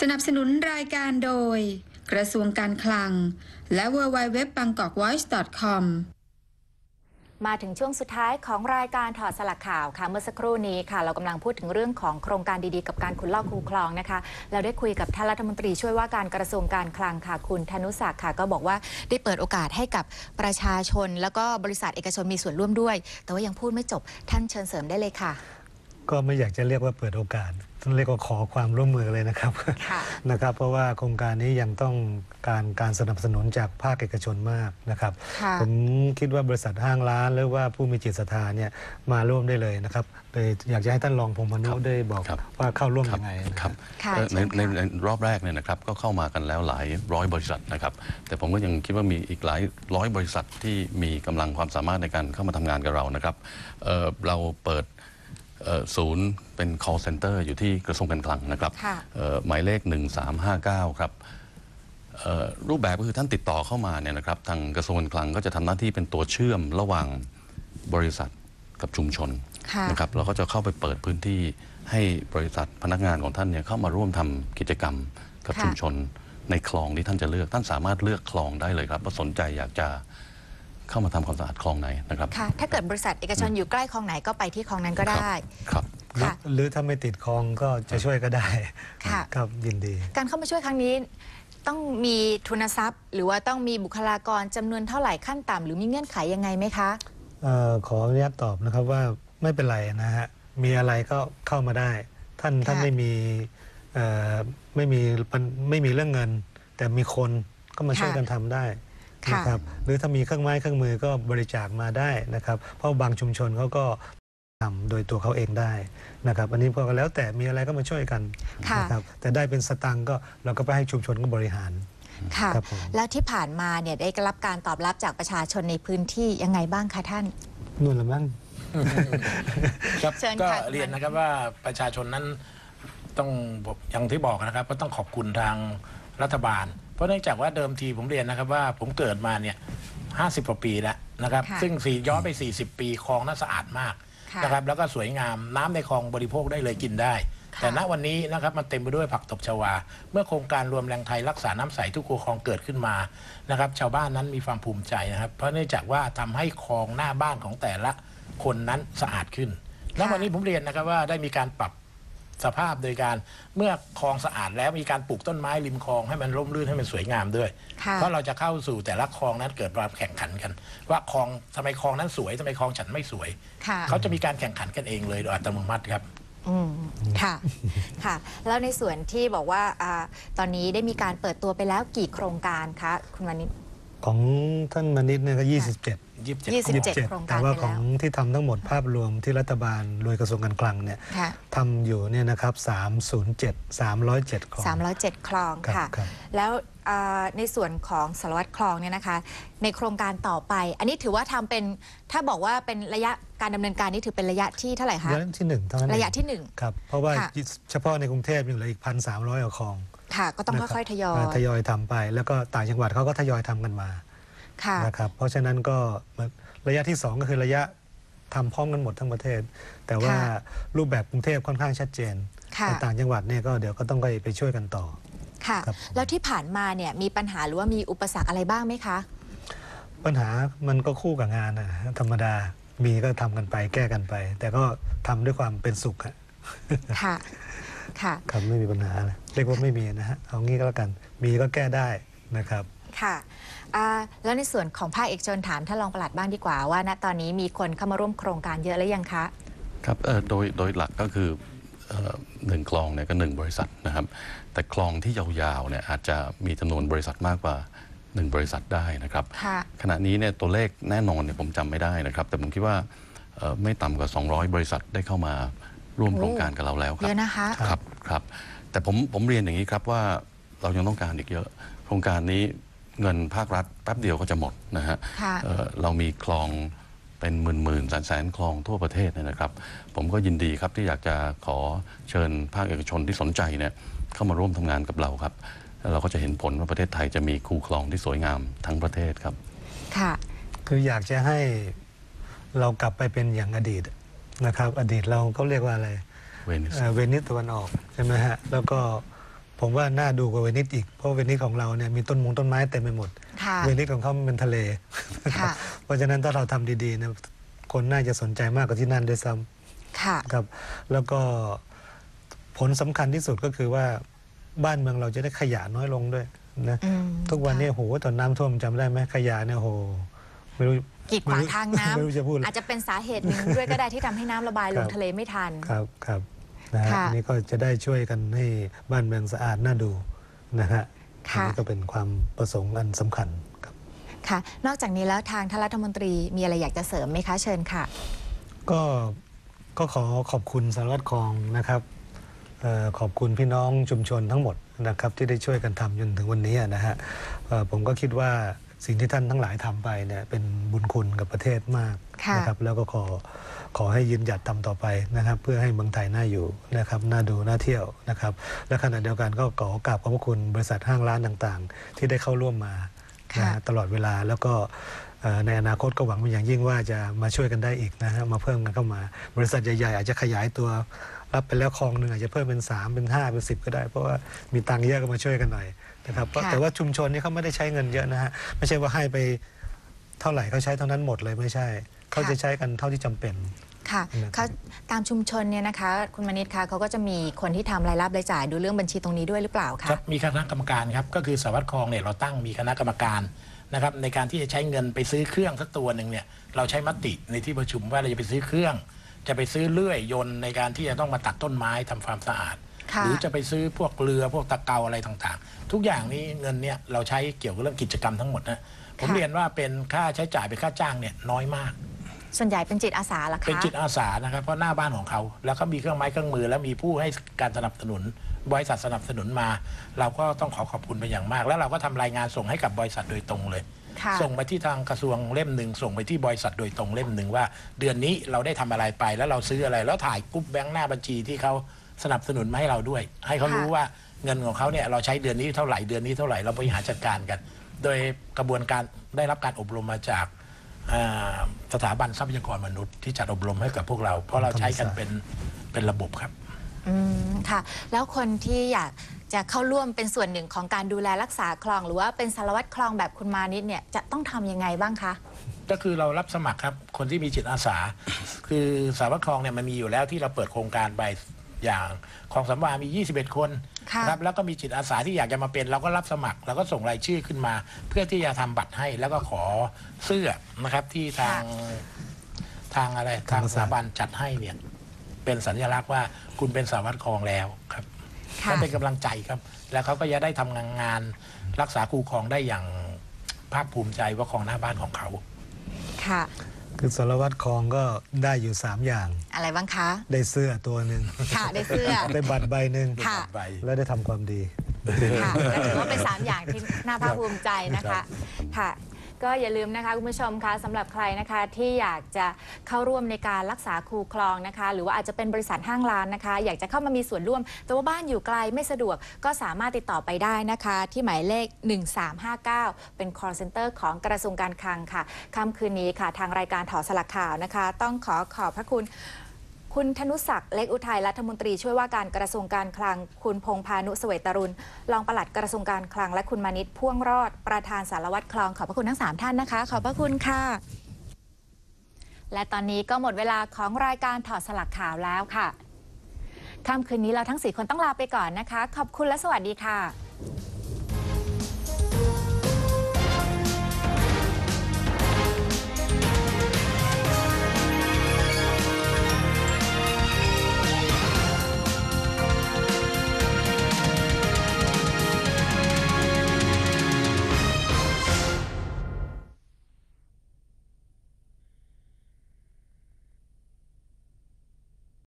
สนับสนุนรายการโดย กระทรวงการคลัง และ w w w b a n g k o k v o i c e c o m มาถึงช่วงสุดท้ายของรายการถอดสลักข่าวค่ะเมื่อสักครู่นี้ค่ะ เรากำลังพูดถึงเรื่องของโครงการดีๆ กับการขุดลอกคูคลองนะคะ เราได้คุยกับท่านรัฐมนตรีช่วยว่าการกระทรวงการคลังค่ะคุณธนุศักดิ์ค่ะ ก็บอกว่าได้เปิดโอกาสให้กับประชาชน แล้วก็บริษัทเอกชนมีส่วนร่วมด้วย แต่ว่ายังพูดไม่จบท่านเชิญเสริมได้เลยค่ะ ก็ไม่อยากจะเรียกว่าเปิดโอกาสต้องเรียกว่าขอความร่วมมือเลยนะครับค่ะนะครับ เพราะว่าโครงการนี้ยังต้องการการสนับสนุนจากภาคเอกชนมากนะครับค่ะผมคิดว่าบริษัทห้างร้าน หรือว่าผู้มีจิตศรัทธาเนี่ยมาร่วมได้เลยนะครับเลยอยากจะให้ท่านรองพงษ์พานุได้บอกครับว่าเข้าร่วมครับยังไงนะคครัรับบค่ะเอ่อในเชิญค่ะในในรอบแรกเนี่ยนะครับก็เข้ามากันแล้วหลายร้อยบริษัทนะครับ แต่ผมก็ยังคิดว่ามีอีกหลายร้อยบริษัทที่มีกำลังความสามารถในการเข้ามาทำงานกับเรานะครับเอ่อเราเปิดเอ่อ ศูนย์เป็น call center อยู่ที่กระทรวงการคลังนะครับค่ะเอ่อหมายเลข 1359 ครับเอ่อรูปแบบก็คือท่านติดต่อเข้ามาเนี่ยนะครับ ทางกระทรวงการคลังก็จะทำหน้าที่เป็นตัวเชื่อมระหว่างบริษัทกับชุมชนค่ะนะครับเราก็จะเข้าไปเปิดพื้นที่ให้บริษัทพนักงานของท่านเนี่ยเข้ามาร่วมทำกิจกรรมกับค่ะชุมชนในคลองที่ท่านจะเลือก ท่านสามารถเลือกคลองได้เลยครับว่าสนใจอยากจะ เข้ามาทำความสะอาดคลองไหนนะครับ ค่ะ ถ้าเกิดบริษัทเอกชนอยู่ใกล้คลองไหนก็ไปที่คลองนั้นก็ได้ ครับ หรือค่ะ หรือถ้าไม่ติดคลองก็จะช่วยก็ได้ ค่ะ ครับยินดี การเข้ามาช่วยครั้งนี้ ต้องมีทุนทรัพย์ หรือว่าต้องมีบุคลากรจำนวนเท่าไหร่ขั้นต่ำหรือมีเงื่อนไขยังไงไหมคะ เอ่อขออนุญาตตอบนะครับว่าไม่เป็นไรนะฮะมีอะไรก็เข้ามาได้ ท่านค่ะท่านไม่มีเอ่อไม่มีปัญไม่มีเรื่องเงิน แต่มีคนก็มาช่วยกันทำได้ค่ะ นะครับหรือถ้ามีเครื่องไม้เครื่องมือก็บริจาคมาได้นะครับเพราะบางชุมชนเขาก็ทำโดยตัวเขาเองได้นะครับอันนี้พอกันแล้วแต่มีอะไรก็มาช่วยกันค่ะนะครับแต่ได้เป็นสตังค์ก็เราก็ไปให้ชุมชนก็บริหารค่ะครับผมแล้วที่ผ่านมาเนี่ยได้รับการตอบรับจากประชาชนในพื้นที่ยังไงบ้างคะท่านนู่นละมั้งครับเชิญก็ค่ะเรียนนะครับว่าประชาชนนั้นต้องอย่างที่บอกนะครับ ก็ต้องขอบคุณทางรัฐบาล เพราะเนื่องจากว่าเดิมทีผมเรียนนะครับว่าผมเกิดมาเนี่ยห้าสิบกว่าปีแล้วนะครับ ค่ะซึ่งสีย้อนไป 40 ปีคลองน่าสะอาดมากค่ะนะครับแล้วก็สวยงามน้ำในคลองบริโภคได้เลยกินได้ ค่ะ แต่ณวันนี้นะครับมันเต็มไปด้วยผักตบชวา เมื่อโครงการรวมแรงไทยรักษาน้ำใสทุกคูคลองเกิดขึ้นมานะครับชาวบ้านนั้นมีความภูมิใจนะครับ เพราะเนื่องจากว่าทำให้คลองหน้าบ้านของแต่ละคนนั้นสะอาดขึ้นและวันนี้ผมเรียนนะครับว่าได้มีการปรับ สภาพโดยการเมื่อคลองสะอาดแล้วมีการปลูกต้นไม้ริมคลองให้มันร่มรื่นให้มันสวยงามด้วย ค่ะ เพราะเราจะเข้าสู่แต่ละคลองนั้นเกิดความแข่งขันกัน ว่าคลองทำไมคลองนั้นสวยทำไมคลองฉันไม่สวย ค่ะ เขาจะมีการแข่งขันกันเองเลยโดยอัตโนมัติครับ อืมค่ะ ค่ะ แล้วในส่วนที่บอกว่าอาตอนนี้ได้มีการเปิดตัวไปแล้วกี่โครงการคะ คุณวานิช ของท่านมณิตเนี่ยก็ 27 27 ยี่สิบเจ็ดโครงการแต่ว่าไปขแล้องวที่ทำทั้งหมดภาพรวมที่รัฐบาลโดยกระทรวงการคลังเนี่ยค่ะ ทำอยู่เนี่ยนะครับ307 307ของ307 คลองครับค่ะครับแล้วอ่าในส่วนของสารวัตรคลองเนี่ยนะคะ ในโครงการต่อไป อันนี้ถือว่าทำเป็นถ้าบอกว่าเป็นระยะการดำเนินการนี่ถือเป็นระยะที่เท่าไหร่คะ ระยะที่หนึ่งเท่านั้นเองระยะที่หนึ่งครับ เพราะว่าค่ะ เฉพาะในกรุงเทพยังเหลืออีก1,300กว่าคลองค่ะ ก็ต้องนะครับค่อยๆทยอย ทยอยทำไป แล้วก็ต่างจังหวัดเขาก็ทยอยทำกันมา ค่ะนะครับเพราะฉะนั้นก็ระยะที่ 2 ก็คือระยะทำพร้อมกันหมดทั้งประเทศ แต่ว่าค่ะรูปแบบกรุงเทพค่อนข้างชัดเจนค่ะแต่ต่างจังหวัดเนี่ยก็เดี๋ยวก็ต้องไปไปช่วยกันต่อค่ะครับแล้วที่ผ่านมาเนี่ยมีปัญหาหรือว่ามีอุปสรรคอะไรบ้างไหมคะ ปัญหามันก็คู่กับงานนะธรรมดามีก็ทำกันไปแก้กันไป แต่ก็ทำด้วยความเป็นสุขอะค่ะค่ะครับไม่มีปัญหาเลยเรียกว่าไม่มีนะฮะเอางี้ก็แล้วกัน มีก็แก้ได้นะครับ ค่ะอ่าแล้วในส่วนของภาคเอกชนถามท่านรองปลัดบ้างดีกว่าว่าณตอนนี้มีคนเข้ามาร่วมโครงการเยอะหรือยังคะครับเอ่อโดยโดยหลักก็คือเอ่อหนึ่งคลองเนี่ยก็หนึ่งบริษัทนะครับ แต่คลองที่ยาวๆเนี่ยอาจจะมีจำนวนบริษัทมากกว่าหนึ่งบริษัทได้นะครับค่ะขณะนี้เนี่ยตัวเลขแน่นอนเนี่ยผมจำไม่ได้นะครับ แต่ผมคิดว่าเอ่อไม่ต่ำกว่า 200 บริษัทได้เข้ามาร่วมโอ้โครงการกับเราแล้วคเยรับอะนะคะครับครับแต่ผมผมเรียนอย่างนี้ครับว่าเรายังต้องการอีกเยอะ โครงการนี้ เงินภาครัฐแป๊บเดียวก็จะหมดนะฮะค่ะเอ่อเรามีคลองเป็นหมื่นหมื่นแสนแสนคลองทั่วประเทศเนี่ยนะครับ ผมก็ยินดีครับที่อยากจะขอเชิญภาคเอกชนที่สนใจเนี่ยเข้ามาร่วมทำงานกับเราครับแล้วเราก็จะเห็นผลว่าประเทศไทยจะมีคูคลองที่สวยงามทั้งประเทศครับ ค่ะ คืออยากจะให้เรากลับไปเป็นอย่างอดีตนะครับ อดีตเราก็เรียกว่าอะไร เวนิส เอ่อเวนิสตะวันออกใช่ไหมฮะ แล้วก็ ผมว่าน่าดูกว่าเวนิสอีก เพราะเวนิสของเราเนี่ยมีต้นมงต้นไม้เต็มไปหมด ค่ะ เวนิสของเขามันเป็นทะเล ค่ะ เพราะฉะนั้นถ้าเราทำดีๆเนี่ยคนน่าจะสนใจมากกว่าที่นั่นด้วยซ้ำ ค่ะ ครับแล้วก็ผลสำคัญที่สุดก็คือว่าบ้านเมืองเราจะได้ขยะน้อยลงด้วยนะอืมทุกวันนี้ค่ะโหตอนน้ำท่วมจำได้ไหมขยะเนี่ยโหไม่รู้กีดขวางทางน้ไม่รู้จะพูดำอาจจะเป็นสาเหตุหนึ่งด้วยก็ได้ที่ทำให้น้ำระบายลงครับ ทะเลไม่ทัน ครับครับ นะฮะค่ะอันนี่ก็จะได้ช่วยกันให้บ้านเมืองสะอาดน่าดูนะฮะอันค่ะ นี้ก็เป็นความประสงค์อันสำคัญครับ ค่ะ นอกจากนี้แล้วทางท่านรัฐมนตรีมีอะไรอยากจะเสริมไหมคะ เชิญค่ะ ก็ก็ขอขอบคุณสารวัตรคลองนะครับเอ่อขอบคุณพี่น้องชุมชนทั้งหมดนะครับที่ได้ช่วยกันทำจนถึงวันนี้นะฮะเอ่อผมก็คิดว่าสิ่งที่ท่านทั้งหลายทำไปเนี่ยเป็นบุญคุณกับประเทศมากค่ะ นะครับแล้วก็ขอ ขอให้ยืนหยัดทำต่อไปนะครับ เพื่อให้เมืองไทยน่าอยู่นะครับน่าดูน่าเที่ยวนะครับ และขณะเดียวกันก็ขอกราบขอบพระคุณบริษัทห้างร้านต่างๆ ที่ได้เข้าร่วมมาค่ะนะฮะตลอดเวลาแล้วก็เอ่อในอนาคตก็หวังเป็นอย่างยิ่งว่าจะมาช่วยกันได้อีกนะฮะมาเพิ่มกันเข้ามา บริษัทใหญ่ๆ อาจจะขยายตัวรับไปแล้วคลองหนึ่งอาจจะเพิ่มเป็น 3 เป็น 5 เป็น 10 ก็ได้ เพราะว่ามีตังค์เยอะก็มาช่วยกันหน่อยนะครับเพราะค่ะแต่ว่าชุมชนนี่เขาไม่ได้ใช้เงินเยอะนะฮะไม่ใช่ว่าให้ไปเท่าไหร่เขาใช้เท่านั้นหมดเลยไม่ใช่ เขาจะใช้กันเท่าที่จำเป็น ค่ะนะครับเขาตามชุมชนเนี่ยนะคะ คุณมณิตคะเขาก็จะมีคนที่ทำรายรับรายจ่ายดูเรื่องบัญชีตรงนี้ด้วยหรือเปล่าคะครับมีคณะกรรมการครับก็คือสารวัตรคลองเนี่ยเราตั้งมีคณะกรรมการนะครับในการที่จะใช้เงินไปซื้อเครื่องสักตัวหนึ่งเนี่ยเราใช้มติในที่ประชุมว่าเราจะไปซื้อเครื่อง จะไปซื้อเลื่อยยนต์ในการที่จะต้องมาตัดต้นไม้ทำความสะอาดค่ะหรือจะไปซื้อพวกเรือพวกตะเกาอะไรต่างๆ ทุกอย่างนี้เงินเนี่ยเราใช้เกี่ยวกับเรื่องกิจกรรมทั้งหมดนะผมค่ะเรียนว่าเป็นค่าใช้จ่ายเป็นค่าจ้างเนี่ยน้อยมาก ส่วนใหญ่เป็นจิตอาสาเหรอคะเป็นจิตอาสานะครับเพราะหน้าบ้านของเขา แล้วก็มีเครื่องไม้เครื่องมือ แล้วมีผู้ให้การสนับสนุนบริษัทสนับสนุนมา เราก็ต้องขอขอบคุณเป็นอย่างมาก แล้วเราก็ทำรายงานส่งให้กับบริษัทโดยตรงเลยค่ะส่งไปที่ทางกระทรวงเล่มหนึ่งส่งไปที่บริษัทโดยตรงเล่มหนึ่งว่า เดือนนี้เราได้ทำอะไรไปแล้วเราซื้ออะไรแล้วถ่ายกรุ๊ปแบงค์หน้าบัญชีที่เขาสนับสนุนมาให้เราด้วย ให้เขารู้ว่าเงินของเขาเนี่ยเราใช้เดือนนี้เท่าไหร่เดือนนี้เท่าไหร่เราบริหารจัดการกัน โดยกระบวนการได้รับการอบรมมาจากอ่า สถาบันทรัพยากรมนุษย์ที่จัดอบรมให้กับพวกเรา เพราะเราใช้กันเป็นเป็นระบบครับอืมค่ะ แล้วคนที่อยากจะเข้าร่วมเป็นส่วนหนึ่งของการดูแลรักษาคลอง หรือว่าเป็นสารวัตรคลองแบบคุณมานิดเนี่ยจะต้องทำยังไงบ้างคะก็คือเรารับสมัครครับ คนที่มีจิตอาสา คือสารวัตรคลองเนี่ยมันมีอยู่แล้วที่เราเปิดโครงการไป อย่างคลองสำวามี 21 คนค่ะนะครับแล้วก็มีจิตอาสาที่อยากจะมาเป็น เราก็รับสมัครเราก็ส่งรายชื่อขึ้นมา เพื่อที่จะทำบัตรให้แล้วก็ขอเสื้อนะครับที่ทางทางอะไรทางสถาบันจัดให้เนี่ยเป็นสัญลักษณ์ว่าคุณเป็นสารวัตรคลองแล้วครับค่ะนั่นเป็นกำลังใจครับ แล้วเขาก็จะได้ทำงานงานรักษาคูครองได้อย่างภาคภูมิใจว่าคลองหน้าบ้านของเขา ค่ะ คือสารวัตรคลองก็ได้อยู่ 3 อย่าง อะไรบ้างคะ ได้เสื้อตัวหนึ่งค่ะได้เสื้อ ได้บัตรใบหนึ่งค่ะ ไป และได้ทำความดี ค่ะก็ถือว่าเป็น 3 อย่างที่น่าภาคภูมิใจนะครัคะบค่ะ ก็อย่าลืมนะคะคุณผู้ชมคะสำหรับใครนะคะที่อยากจะเข้าร่วมในการรักษาคูคลองนะคะ หรือว่าอาจจะเป็นบริษัทห้างร้านนะคะ อยากจะเข้ามามีส่วนร่วม แต่ว่าบ้านอยู่ไกลไม่สะดวกก็สามารถติดต่อไปได้นะคะ ที่หมายเลข 1359 เป็น call center ของกระทรวงการคลังค่ะค่ำคืนนี้ค่ะ ทางรายการถอสลักข่าวนะคะ ต้องขอขอบพระคุณ คุณธนุศักดิ์เล็กอุทัยรัฐมนตรีช่วยว่าการกระทรวงการคลัง คุณพงพานุเสเวตรุณรองปลัดกระทรวงการคลัง และคุณมานิตพ่วงรอดประธานสารวัตรคลองขอบพระคุณทั้ง 3 ท่านนะคะ ขอบพระคุณค่ะ และตอนนี้ก็หมดเวลาของรายการถอดสลักข่าวแล้วค่ะค่ำคืนนี้เราทั้ง 4 คนต้องลาไปก่อนนะคะ ขอบคุณและสวัสดีค่ะ